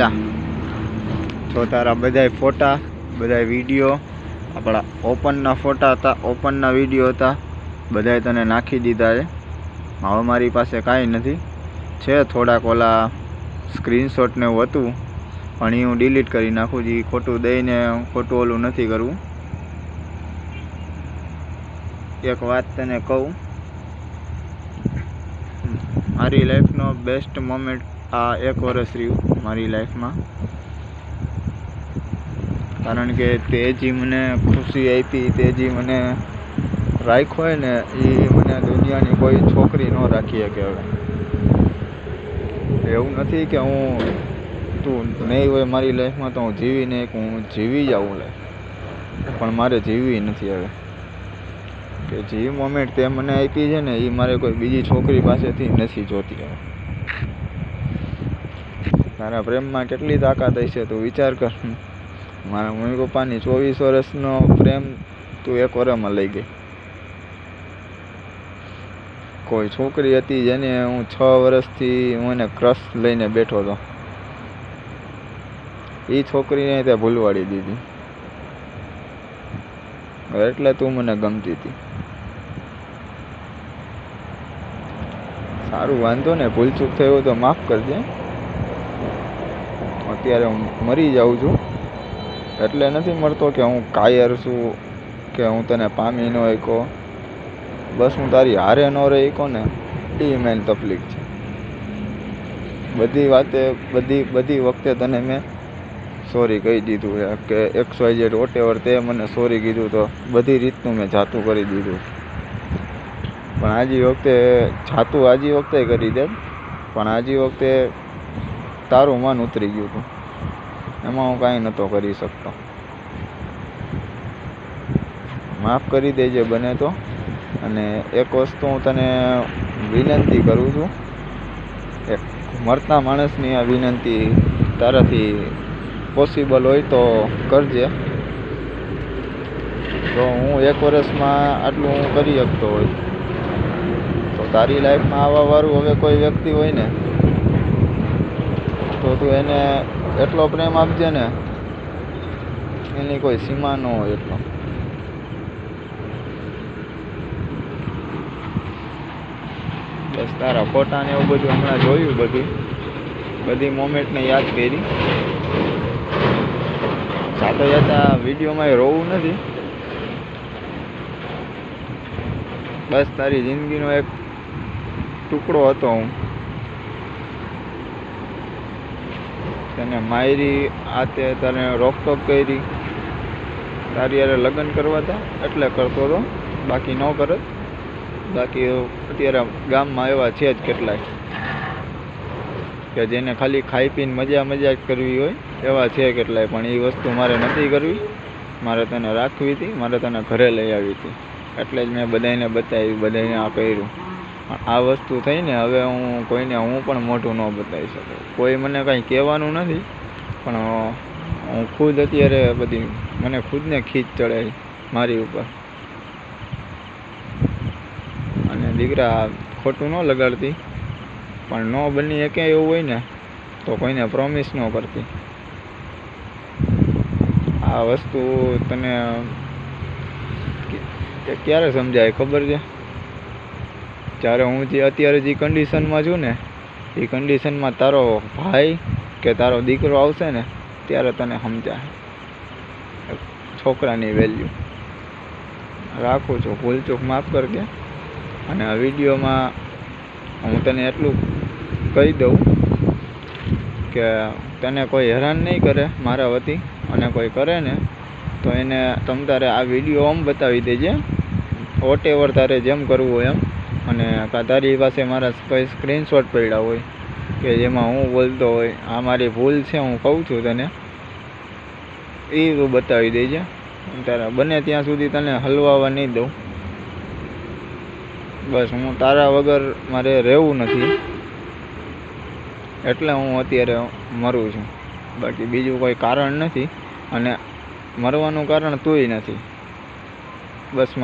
પહેલાં જો તારા બધાય ફોટા, બધાય વીડિયો આપણા ઓપનના ફોટા હતા, ઓપનના વીડિયો હતા, બધાય તને નાખી દીધા છે. હવે મારી પાસે કાંઈ નથી. છે થોડાક ઓલા સ્ક્રીનશોટને એવું હતું, પણ એ હું ડિલીટ કરી નાખું જે ખોટું દઈને ખોટું ઓલું નથી કરવું. એક વાત તને કહું. મારી લાઈફનો બેસ્ટ મોમેન્ટ આ એક વર્ષ રહ્યું મારી લાઈફમાં. કારણ કે તે જે મને ખુશી આપી, તે જે મને રાખ્યો હોય ને, એ મને દુનિયાની કોઈ છોકરી ન રાખી શકે હવે. એવું નથી કે હું, તું નહીં હોય મારી લાઈફમાં તો હું જીવી નહીં. હું જીવી જાઉં લાઈફ. પણ મારે જીવવી નથી હવે. કે જે મોમેન્ટ તે મને આપી છે ને, એ મારે કોઈ બીજી છોકરી પાસેથી નથી જોતી હવે. તારા પ્રેમમાં કેટલી તાકાત હશે તું વિચાર કર. મારા મમ્મી પપ્પાની ચોવીસ વર્ષનો પ્રેમ તું એક વરમાં લઈ ગઈ. કોઈ છોકરી હતી જેને હું છ વર્ષથી હું એને ક્રશ લઈને બેઠો હતો. એ છોકરીને તે ભૂલવાડી દીધી. એટલે તું મને ગમતી હતી. સારું, વાંધો ને, ભૂલચૂક થયું તો માફ કરજે. અત્યારે હું મરી જાઉં છું. એટલે નથી મળતો કે હું કાયર છું, કે હું તને પામી ન એકો બસ હું તારી હારે ન રહી શકો ને, એ મેન તકલીફ છે. બધી વાતે, બધી બધી વખતે તને મેં સોરી કહી દીધું છે. કે એક્સ વાય ઝેડ તે મને સોરી કીધું તો બધી રીતનું મેં જાતું કરી દીધું. પણ આજી વખતે, જાતું આજી વખતે કરી દે. પણ આજી વખતે તારું મન ઉતરી ગયું હતું. એમાં હું કાંઈ નહોતો કરી શકતો. માફ કરી દેજે બને તો. અને એક વસ્તુ હું તને વિનંતી કરું છું. એક મરતા માણસની આ વિનંતી તારાથી પોસિબલ હોય તો કરજે. તો હું એક વર્ષમાં આટલું હું કરી શકતો હોય. તો તારી લાઈફમાં આવવા વાળું હવે કોઈ વ્યક્તિ હોય ને તો તું એને એટલો પ્રેમ આપજે ને, એની કોઈ સીમા ન હોય એટલો. બસ તારા ફોટા ને એવું બધું હમણાં જોયું બધું. બધી મોમેન્ટને યાદ કરી. સાથે જતા વિડીયોમાં રોવું નથી. બસ તારી જિંદગીનો એક ટુકડો હતો હું. તને માયરી આ તે તને રોકટોક કરી. તારી યારે લગ્ન કરવા હતા એટલે કરતો હતો બાકી ન કરત બાકી અત્યારે ગામમાં એવા છે જ કેટલાય. કે જેને ખાલી ખાઈ પીને મજા મજા જ કરવી હોય, એવા છે કેટલાય. પણ એ વસ્તુ મારે નથી કરવી. મારે તને રાખવી હતી મારે તને ઘરે લઈ આવી હતી એટલે જ મેં બધાને બતાવી બધાને આ કર્યું. આ વસ્તુ થઈને હવે હું કોઈને હું પણ મોઢું ન બતાવી શકું. કોઈ મને કાંઈ કહેવાનું નથી, પણ હું ખુદ અત્યારે બધી, મને ખુદને ખીચ ચડે મારી ઉપર. અને દીકરા ખોટું ન લગાડતી, પણ ન બની શકે એવું હોય ને, તો કોઈને પ્રોમિસ ન કરતી. આ વસ્તુ તને ક્યારે સમજાય ખબર છે? જ્યારે હું જે અત્યારે જે કન્ડિશનમાં છું ને, એ કન્ડિશનમાં તારો ભાઈ કે તારો દીકરો આવશે ને, ત્યારે તને સમજાય. છોકરાની વેલ્યુ રાખું છું ભૂલચૂક માફ કરજે. અને આ વિડીયોમાં હું તને એટલું કહી દઉં કે તને કોઈ હેરાન નહીં કરે મારા વતી, અને કોઈ કરે ને, તો એને તમ તારે આ વીડિયો આમ બતાવી દેજે. વોટેવર તારે જેમ કરવું હોય એમ. અને કાં તારી પાસે મારા કોઈ સ્ક્રીનશોટ પડ્યા હોય કે જેમાં હું બોલતો હોય, આ મારી ભૂલ છે, હું કહું છું તને. એ તું બતાવી દેજે. તારા, બને ત્યાં સુધી તને હલવાવા નહીં દઉં. બસ, હું તારા વગર મારે રહેવું નથી. એટલે હું અત્યારે મરું છું. બાકી બીજું કોઈ કારણ નથી અને મરવાનું કારણ તુંય નથી. બસ